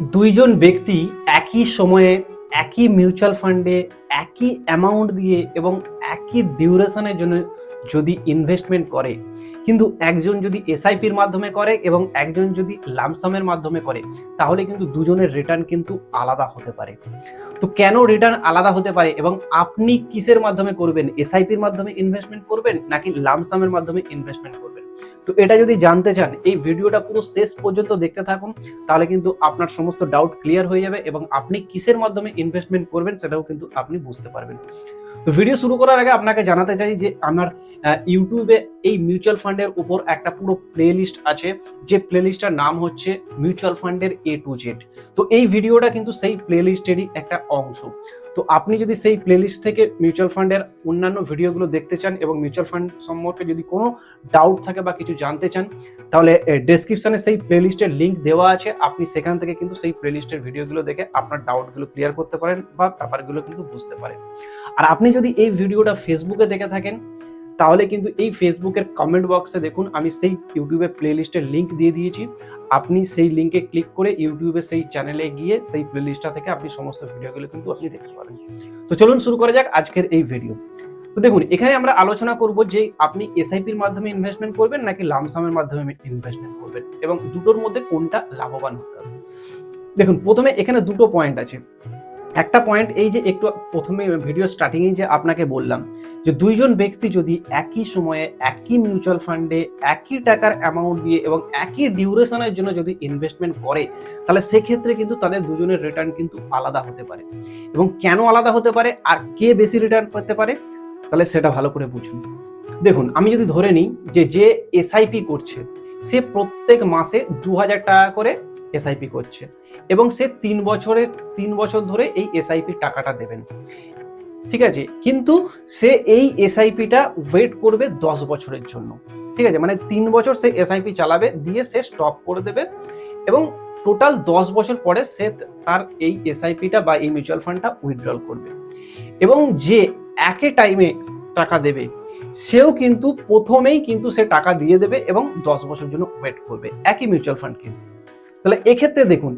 দুইজন ব্যক্তি একই সময়ে একই মিউচুয়াল ফান্ডে একই অ্যামাউন্ট দিয়ে এবং একই ডিউরেশনের জন্য যদি ইনভেস্টমেন্ট করে। কিন্তু একজন যদি এসআইপির মাধ্যমে করে এবং একজন যদি লামসামের মাধ্যমে করে, তাহলে কিন্তু দুজনের রিটার্ন কিন্তু আলাদা হতে পারে। তো কেন রিটার্ন আলাদা হতে পারে এবং আপনি কিসের মাধ্যমে করবেন? এসআইপির মাধ্যমে ইনভেস্টমেন্ট করবেন নাকি লামসামের মাধ্যমে ইনভেস্টমেন্ট করবেন? তো এটা যদি জানতে চান, এই ভিডিওটা পুরো শেষ পর্যন্ত দেখতে থাকুন, তাহলে কিন্তু আপনার সমস্ত ডাউট ক্লিয়ার হয়ে যাবে এবং আপনি কিসের মাধ্যমে ইনভেস্টমেন্ট করবেন সেটাও কিন্তু আপনি বুঝতে পারবেন। তো ভিডিও শুরু করার আগে আপনাকে জানাতে চাই যে আমার ইউটিউবে এই মিউচুয়াল ফান্ডের উপর একটা পুরো প্লে লিস্ট আছে, যে প্লে লিস্টটার নাম হচ্ছে মিউচুয়াল ফান্ডের এ টু জেড তো এই ভিডিওটা কিন্তু সেই প্লে লিস্টেরই একটা অংশ। তো আপনি যদি সেই প্লে লিস্ট থেকে মিউচুয়াল ফান্ডের অন্যান্য ভিডিওগুলো দেখতে চান এবং মিউচুয়াল ফান্ড সম্পর্কে যদি কোনো ডাউট থাকে বা কিছু জানতে চান, তাহলে ডেসক্রিপশনে সেই প্লে লিস্টের লিঙ্ক দেওয়া আছে। আপনি সেখান থেকে কিন্তু সেই প্লে লিস্টের ভিডিওগুলো দেখে আপনার ডাউটগুলো ক্লিয়ার করতে পারেন বা ব্যাপারগুলো কিন্তু বুঝতে পারেন। আর আপনি যদি এই ভিডিওটা ফেসবুকে দেখে থাকেন তাহলে কিন্তু এই ফেসবুকের কমেন্ট বক্সে দেখুন, আমি সেই ইউটিউবের প্লে লিস্টের লিঙ্ক দিয়ে দিয়েছি। আপনি সেই লিঙ্কে ক্লিক করে ইউটিউবে সেই চ্যানেলে গিয়ে সেই প্লে লিস্টটা থেকে আপনি সমস্ত ভিডিওগুলো কিন্তু আপনি দেখতে পারেন তো চলুন শুরু করা যাক আজকের এই ভিডিও তো দেখুন, এখানে আমরা আলোচনা করব যে আপনি এসআইপির মাধ্যমে ইনভেস্টমেন্ট করবেন নাকি লামসামের মাধ্যমে ইনভেস্টমেন্ট করবেন এবং দুটোর মধ্যে কোনটা লাভবান হতে হবে। দেখুন, প্রথমে এখানে দুটো পয়েন্ট আছে। একটা পয়েন্ট এই যে একটু প্রথমে ভিডিও স্টার্টিংয়ে যে আপনাকে বললাম যে দুইজন ব্যক্তি যদি একই সময়ে একই মিউচুয়াল ফান্ডে একই টাকার অ্যামাউন্ট দিয়ে এবং একই ডিউরেশনের জন্য যদি ইনভেস্টমেন্ট করে, তাহলে সেক্ষেত্রে কিন্তু তাদের দুজনের রিটার্ন কিন্তু আলাদা হতে পারে। এবং কেন আলাদা হতে পারে আর কে বেশি রিটার্ন করতে পারে, তাহলে সেটা ভালো করে বুঝুন। দেখুন, আমি যদি ধরে নিই যে যে এসআইপি করছে, সে প্রত্যেক মাসে দু হাজার টাকা করে এসআইপি করছে। এবং সে তিন বছরে, তিন বছর ধরে এই এসআইপি টাকাটা দেবেন। ঠিক আছে? কিন্তু সে এই এসআইপিটা ওয়েট করবে দশ বছরের জন্য। ঠিক আছে? মানে তিন বছর সে এসআইপি চালাবে, দিয়ে সে স্টপ করে দেবে। এবং টোটাল দশ বছর পরে সে তার এই এসআইপিটা বা এই মিউচুয়াল ফান্ডটা উইথড্রল করবে। এবং যে একই টাইমে টাকা দেবে, সেও কিন্তু প্রথমেই কিন্তু সে টাকা দিয়ে দেবে এবং দশ বছর জন্য ওয়েট করবে। একই মিউচুয়াল ফান্ড কিন্তু। তাহলে এক্ষেত্রে দেখুন,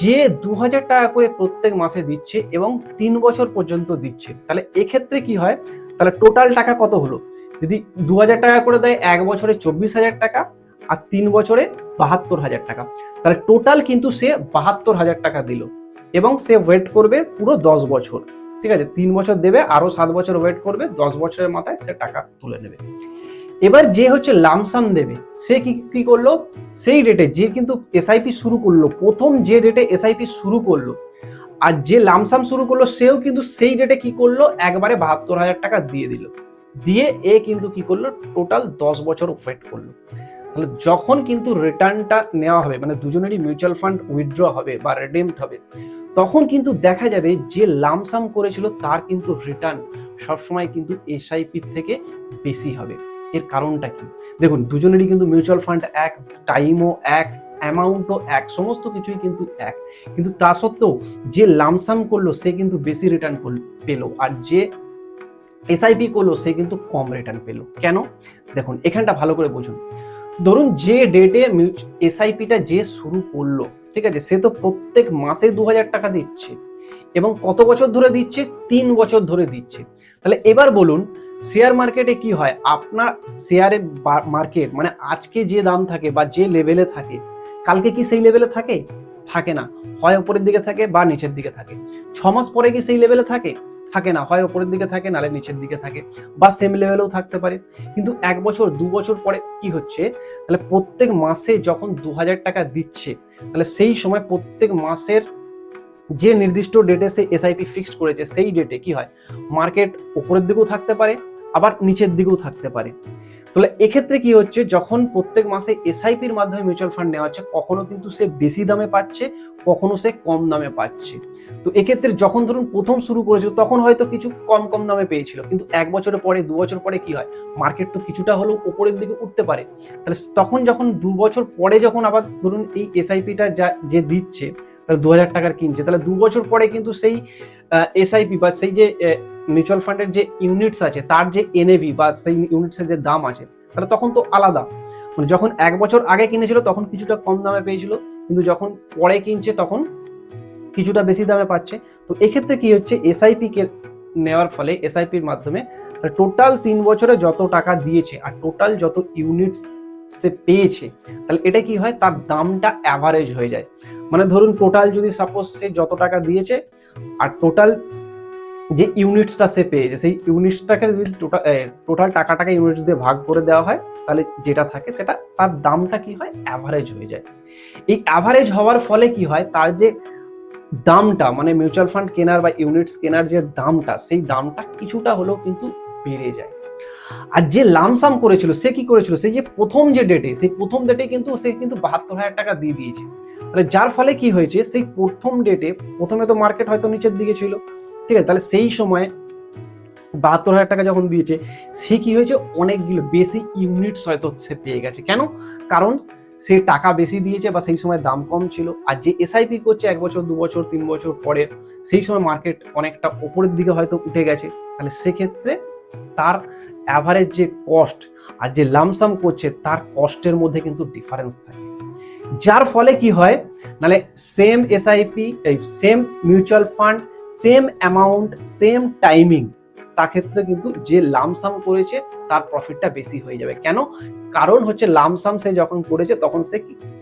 যে দু হাজার টাকা করে প্রত্যেক মাসে দিচ্ছে এবং তিন বছর পর্যন্ত দিচ্ছে, তাহলে এক্ষেত্রে কি হয়? তাহলে টোটাল টাকা কত হলো? যদি দু হাজার টাকা করে দেয়, এক বছরে চব্বিশ হাজার টাকা আর তিন বছরে বাহাত্তর হাজার টাকা, তাহলে টোটাল কিন্তু সে বাহাত্তর হাজার টাকা দিল এবং সে ওয়েট করবে পুরো দশ বছর, ঠিক আছে? তিন বছর দেবে, আরও সাত বছর ওয়েট করবে, দশ বছরের মাথায় সে টাকা তুলে নেবে। এবার যে হচ্ছে লামসাম দেবে, সে কি কি করল? সেই ডেটে যে কিন্তু এসআইপি শুরু করল, প্রথম যে ডেটে এসআইপি শুরু করল, আর যে লামসাম শুরু করল, সেও কিন্তু সেই ডেটে কি করল? একবারে বাহাত্তর হাজার টাকা দিয়ে দিল। দিয়ে এ কিন্তু কি করল? টোটাল দশ বছর ওয়েট করল। তাহলে যখন কিন্তু রিটার্নটা নেওয়া হবে মানে দুজনেরই মিউচুয়াল ফান্ড উইথড্র হবে বা রেডেমড হবে, তখন কিন্তু দেখা যাবে যে লামসাম করেছিল, তার কিন্তু রিটার্ন সবসময় কিন্তু এসআইপির থেকে বেশি হবে। এর কারণটা কি? দেখুন, দুজনেরই কিন্তু মিউচুয়াল ফান্ড এক টাইমও এক অ্যামাউন্টও এক, সমস্ত কিছুই কিন্তু এক। কিন্তু তা সত্ত্বেও যে লামসাম করল, সে কিন্তু বেশি রিটার্ন পেল। আর যে এসআইপি করল, সে কিন্তু কম রিটার্ন পেল। কেন? দেখুন, এখানটা ভালো করে বুঝুন। ধরুন, যে ডেটে এসআইপিটা যে শুরু করল, ঠিক আছে, সে তো প্রত্যেক মাসে দু হাজার টাকা দিচ্ছে। এবং কত বছর ধরে দিচ্ছে? তিন বছর ধরে দিচ্ছে। তাহলে এবার বলুন শেয়ার মার্কেটে কি হয়? আপনার শেয়ারের মার্কেট মানে আজকে যে দাম থাকে বা যে লেভেলে থাকে, কালকে কি সেই লেভেলে থাকে? থাকে না। হয় উপরের দিকে থাকে বা নিচের দিকে থাকে। ছ মাস পরে কি সেই লেভেলে থাকে? থাকে না। হয় উপরের দিকে থাকে নালে নিচের দিকে থাকে। বা সেম লেভেলেও থাকতে পারে। কিন্তু এক বছর, দু বছর পরে কি হচ্ছে? তাহলে প্রত্যেক মাসে যখন দু হাজার টাকা দিচ্ছে, তাহলে সেই সময় প্রত্যেক মাসের যে নির্দিষ্ট ডেটে সে এসআইপি ফিক্সড করেছে, সেই ডেটে কি হয়? মার্কেট উপরের দিকেও থাকতে পারে, আবার নিচের দিকেও থাকতে পারে। তাহলে এক্ষেত্রে কি হচ্ছে, যখন প্রত্যেক মাসে এসআইপির মাধ্যমে মিউচুয়াল ফান্ড নেওয়া হচ্ছে, কখনো কিন্তু সে বেশি দামে পাচ্ছে, কখনো সে কম দামে পাচ্ছে। তো এক্ষেত্রে যখন ধরুন প্রথম শুরু করেছিল, তখন হয়তো কিছু কম কম দামে পেয়েছিল, কিন্তু এক বছরের পরে, দু বছর পরে কি হয় মার্কেট তো কিছুটা হলেও উপরের দিকে উঠতে পারে। তাহলে তখন যখন দু বছর পরে যখন আবার ধরুন এই এসআইপিটা যা, যে দিচ্ছে, তাহলে দু হাজার টাকার কিনছে, তাহলে দু বছর পরে কিন্তু সেই এসআইপি বা সেই যে মিউচুয়াল ফান্ডের যে ইউনিটস আছে, তার যে এনএভি বা সেই ইউনিটসের যে দাম আছে, তাহলে তখন তো আলাদা। মানে যখন এক বছর আগে কিনেছিল, তখন কিছুটা কম দামে পেয়েছিল, কিন্তু যখন পরে কিনছে, তখন কিছুটা বেশি দামে পাচ্ছে। তো এক্ষেত্রে কি হচ্ছে এসআইপি কে নেওয়ার ফলে এসআইপির মাধ্যমে টোটাল তিন বছরে যত টাকা দিয়েছে, আর টোটাল যত ইউনিটস সে পেয়েছে, তাহলে এটা কি হয়, তার দামটা অ্যাভারেজ হয়ে যায়। মানে ধরুন টোটাল যদি সাপোজ সে যত টাকা দিয়েছে, আর টোটাল যে ইউনিটসটা সে পেয়েছে সেই ইউনিটসটাকে যদি টোটাল টোটাল টাকাটাকে ইউনিটস দিয়ে ভাগ করে দেওয়া হয়, তাহলে যেটা থাকে সেটা তার দামটা কি হয়? অ্যাভারেজ হয়ে যায়। এই অ্যাভারেজ হওয়ার ফলে কি হয়? তার যে দামটা মানে মিউচুয়াল ফান্ড কেনার বা ইউনিটস কেনার যে দামটা, সেই দামটা কিছুটা হলেও কিন্তু বেড়ে যায়। আর যে লামসাম করেছিল, সে কি করেছিল? সেই যে প্রথম যে ডেটে সেই প্রথম ডেটে কিন্তু সে কিন্তু বাহাত্তর হাজার টাকা দিয়ে দিয়েছে। তাহলে যার ফলে কি হয়েছে? সেই প্রথম ডেটে প্রথমে তো মার্কেট হয়তো নিচের দিকে ছিল ঠিক আছে? তাহলে সেই সময় বাহাত্তর হাজার টাকা যখন দিয়েছে, সে কি হয়েছে? অনেকগুলো বেশি ইউনিটস হয়তো সে পেয়ে গেছে। কেন? কারণ সে টাকা বেশি দিয়েছে বা সেই সময় দাম কম ছিল। আর যে এসআইপি করছে এক বছর, দু বছর, তিন বছর পরে, সেই সময় মার্কেট অনেকটা ওপরের দিকে হয়তো উঠে গেছে। তাহলে সেক্ষেত্রে তার অ্যাভারেজ যে কস্ট আর যে লামসাম করছে, তার কস্টের মধ্যে কিন্তু ডিফারেন্স থাকে। যার ফলে কি হয়? নালে same SIP same mutual fund same amount same timing তা ক্ষেত্রে কিন্তু যে লামসাম করেছে, তার প্রফিটটা বেশি হয়ে যাবে। কেন? কারণ হচ্ছে লামসাম সে যখন করেছে, তখন সে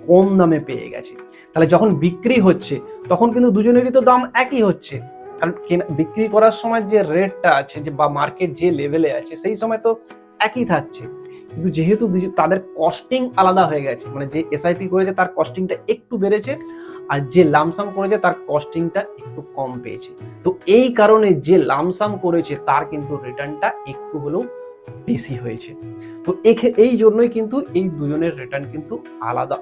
কম দামে পেয়ে গেছে। তাহলে যখন বিক্রি হচ্ছে, তখন কিন্তু দুজনেরই তো দাম একই হচ্ছে। কারণ কেনা, বিক্রি করার সময় যে রেটটা আছে, যে বা মার্কেট যে লেভেলে আছে, সেই সময় তো একই থাকছে। কিন্তু যেহেতু তাদের কস্টিং আলাদা হয়ে গেছে মানে যে এসআইপি করেছে তার কস্টিংটা একটু বেড়েছে আর যে লামসাম করেছে তার কস্টিংটা একটু কম পেয়েছে। তো এই কারণে যে লামসাম করেছে তার কিন্তু রিটার্নটা একটু হলেও বেশি হয়েছে। তো এই জন্যই কিন্তু এই দুজনের রিটার্ন কিন্তু আলাদা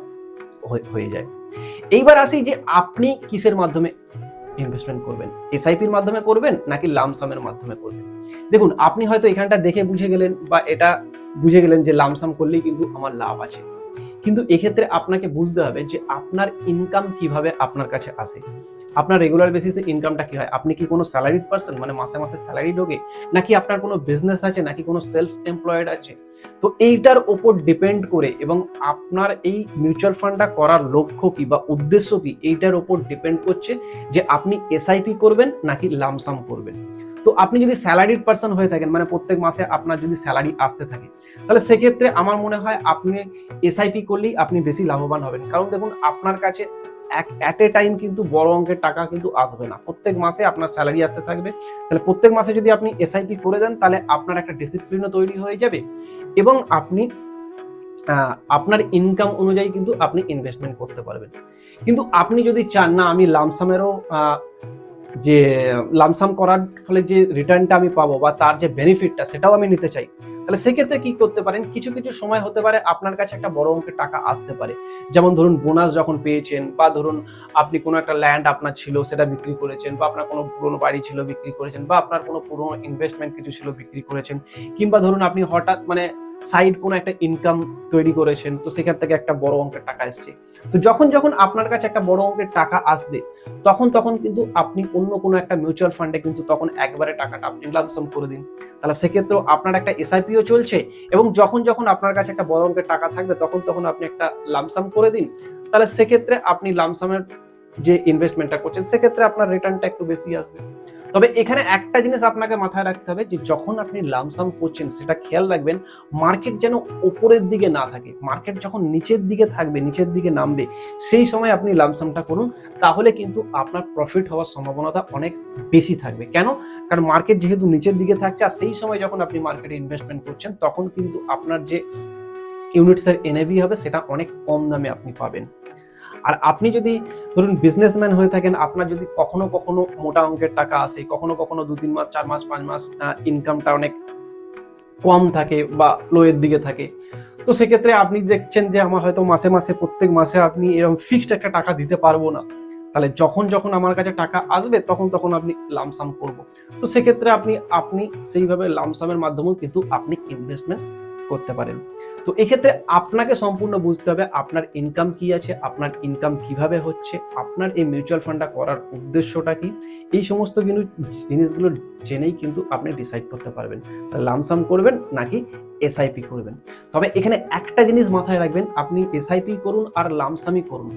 হয়ে যায়। এইবার আসি যে আপনি কিসের মাধ্যমে ইনভেস্টমেন্ট করবেন? এসআইপির মাধ্যমে করবেন নাকি লামসামের মাধ্যমে করবেন? দেখুন, আপনি হয়তো এখানটা দেখে বুঝে গেলেন বা এটা বুঝে গেলেন যে লামসাম করলেই কিন্তু আমার লাভ আছে। কিন্তু এক্ষেত্রে আপনাকে বুঝতে হবে যে আপনার ইনকাম কীভাবে আপনার কাছে আসে? আপনার রেগুলার বেসিসে ইনকামটা কি হয়? আপনি কি কোনো স্যালারিড পার্সন মানে মাসে মাসে স্যালারি ঢোকে নাকি আপনার কোনো বিজনেস আছে? নাকি কোনো সেলফ এমপ্লয়েড আছে? তো এইটার ওপর ডিপেন্ড করে এবং আপনার এই মিউচুয়াল ফান্ডটা করার লক্ষ্য কি বা উদ্দেশ্য কি, এইটার ওপর ডিপেন্ড করছে যে আপনি এসআইপি করবেন নাকি লামসাম করবেন। তো আপনি যদি স্যালারিড পার্সন হয়ে থাকেন মানে প্রত্যেক মাসে আপনার যদি স্যালারি আসতে থাকে, তাহলে সেক্ষেত্রে আমার মনে হয় আপনি এসআইপি করলেই আপনি বেশি লাভবান হবেন। কারণ দেখুন, আপনার কাছে এক অ্যাট এ টাইম কিন্তু বড় অঙ্কের টাকা কিন্তু আসবে না। প্রত্যেক মাসে আপনার স্যালারি আসতে থাকবে। তাহলে প্রত্যেক মাসে যদি আপনি এসআইপি করে দেন, তাহলে আপনার একটা ডিসিপ্লিনও তৈরি হয়ে যাবে এবং আপনি আপনার ইনকাম অনুযায়ী কিন্তু আপনি ইনভেস্টমেন্ট করতে পারবেন। কিন্তু আপনি যদি চান, না, আমি লামসামেরও যে, লামসাম করার ফলে যে রিটার্নটা আমি পাবো বা তার যে বেনিফিটটা সেটাও আমি নিতে চাই। তাহলে সেক্ষেত্রে কি করতে পারেন? কিছু কিছু সময় হতে পারে আপনার কাছে একটা বড় অঙ্কের টাকা আসতে পারে। যেমন ধরুন বোনাস যখন পেয়েছেন বা ধরুন আপনি কোনো একটা ল্যান্ড আপনার ছিল, সেটা বিক্রি করেছেন বা আপনার কোনো পুরনো বাড়ি ছিল, বিক্রি করেছেন বা আপনার কোনো পুরনো ইনভেস্টমেন্ট কিছু ছিল, বিক্রি করেছেন। কিংবা ধরুন আপনি হঠাৎ মানে সাইড কোনো একটা ইনকাম তৈরি করেছেন, তো সেখান থেকে একটা বড় অঙ্কের টাকা এসছে। তো যখন যখন আপনার কাছে একটা বড় অঙ্কের টাকা আসবে, তখন তখন কিন্তু আপনি অন্য কোনো একটা মিউচুয়াল ফান্ডে কিন্তু তখন একবারে টাকাটা আপনি লামসাম করে দিন। তাহলে সেক্ষেত্রেও আপনার একটা এসআইপিও চলছে এবং যখন যখন আপনার কাছে একটা বড় অঙ্কের টাকা থাকবে, তখন তখন আপনি একটা লামসাম করে দিন। তাহলে সেক্ষেত্রে আপনি লামসামের যে ইনভেস্টমেন্টটা করছেন, সেক্ষেত্রে আপনার রিটার্নটা একটু বেশি আসবে। তবে এখানে একটা জিনিস আপনাকে মাথায় রাখতে হবে যে যখন আপনি লামসাম করছেন, সেটা খেয়াল রাখবেন মার্কেট যেন ওপরের দিকে না থাকে। মার্কেট যখন নিচের দিকে থাকবে, নিচের দিকে নামবে, সেই সময় আপনি লামসামটা করুন, তাহলে কিন্তু আপনার প্রফিট হওয়ার সম্ভাবনাটা অনেক বেশি থাকবে। কেন? কারণ মার্কেট যেহেতু নিচের দিকে থাকছে, আর সেই সময় যখন আপনি মার্কেটে ইনভেস্টমেন্ট করছেন, তখন কিন্তু আপনার যে ইউনিটসের এনএভি হবে, সেটা অনেক কম দামে আপনি পাবেন। আর আপনি যদি ধরুন বিজনেসম্যান হয়ে থাকেন, আপনার যদি কখনো কখনো মোটা অঙ্কের টাকা আসে, কখনো কখনো দু, তিন মাস, চার মাস, পাঁচ মাস ইনকামটা অনেক কম থাকে বা লোয়ের দিকে থাকে। তো সেক্ষেত্রে আপনি দেখছেন যে, আমার হয়তো মাসে মাসে, প্রত্যেক মাসে আপনি এরকম ফিক্সড একটা টাকা দিতে পারব না। তাহলে যখন যখন আমার কাছে টাকা আসবে, তখন তখন আপনি লামসাম করব। তো সেক্ষেত্রে আপনি আপনি সেইভাবে লামসামের মাধ্যমেও কিন্তু আপনি ইনভেস্টমেন্ট করতে পারেন। তো এক্ষেত্রে আপনাকে সম্পূর্ণ বুঝতে হবে, আপনার ইনকাম কি আছে, আপনার ইনকাম কীভাবে হচ্ছে, আপনার এই মিউচুয়াল ফান্ডটা করার উদ্দেশ্যটা কি? এই সমস্ত কিন্তু জিনিসগুলো জেনেই কিন্তু আপনি ডিসাইড করতে পারবেন। লামসাম করবেন নাকি এসআইপি করবেন। তবে এখানে একটা জিনিস মাথায় রাখবেন, আপনি এসআইপি করুন আর লামসামি করুন।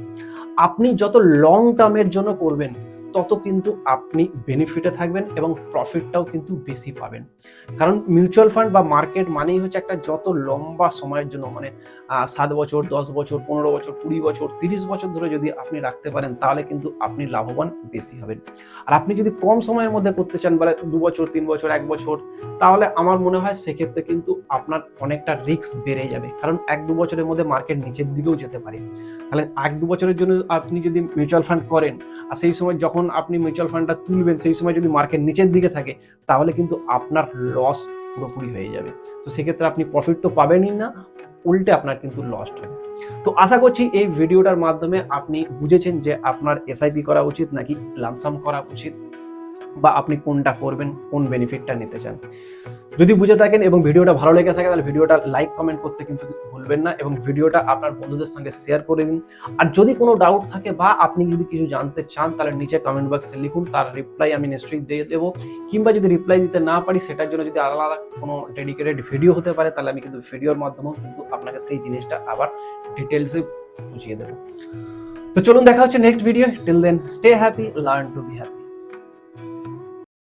আপনি যত লং টার্মের জন্য করবেন তত কিন্তু আপনি বেনিফিটে থাকবেন এবং প্রফিটটাও কিন্তু বেশি পাবেন। কারণ মিউচুয়াল ফান্ড বা মার্কেট মানেই হচ্ছে একটা যত লম্বা সময়ের জন্য মানে সাত বছর, দশ বছর, পনেরো বছর, কুড়ি বছর, তিরিশ বছর ধরে যদি আপনি রাখতে পারেন, তাহলে কিন্তু আপনি লাভবান বেশি হবেন। আর আপনি যদি কম সময়ের মধ্যে করতে চান, বলে দু বছর, তিন বছর, এক বছর, তাহলে আমার মনে হয় সেক্ষেত্রে কিন্তু আপনার অনেকটা রিস্ক বেড়ে যাবে। কারণ এক দু বছরের মধ্যে মার্কেট নিচের দিকেও যেতে পারে। তাহলে এক দু বছরের জন্য আপনি যদি মিউচুয়াল ফান্ড করেন, আর সেই সময় যখন আপনি মিউচুয়াল ফান্ডটা তুলবেন, সেই সময় যদি মার্কেট নিচের দিকে থাকে, তাহলে কিন্তু আপনার লস পুরোপুরি হয়ে যাবে। তো সেক্ষেত্রে আপনি প্রফিট তো পাবেনই না, উল্টে আপনার কিন্তু লস্ট হবে। তো আশা করছি এই ভিডিওটার মাধ্যমে আপনি বুঝেছেন যে আপনার এসআইপি করা উচিত নাকি লামসাম করা উচিত। বা আপনি কোনটা করবেন, কোন বেনিফিটটা নিতে চান। যদি বুঝে থাকেন এবং ভিডিওটা ভালো লেগে থাকে, তাহলে ভিডিওটা লাইক কমেন্ট করতে কিন্তু ভুলবেন না এবং ভিডিওটা আপনার বন্ধুদের সঙ্গে শেয়ার করে দিন। আর যদি কোনো ডাউট থাকে বা আপনি যদি কিছু জানতে চান, তাহলে নিচে কমেন্ট বক্সে লিখুন, তার রিপ্লাই আমি নিশ্চয়ই দিয়ে দেবো। কিংবা যদি রিপ্লাই দিতে না পারি, সেটার জন্য যদি আলাদা আলাদা কোনো ডেডিকেটেড ভিডিও হতে পারে, তাহলে আমি কিন্তু ভিডিওর মাধ্যমেও কিন্তু আপনাকে সেই জিনিসটা আবার ডিটেলসে বুঝিয়ে দেবো। তো চলুন দেখা হচ্ছে next video till then stay happy learn to be happy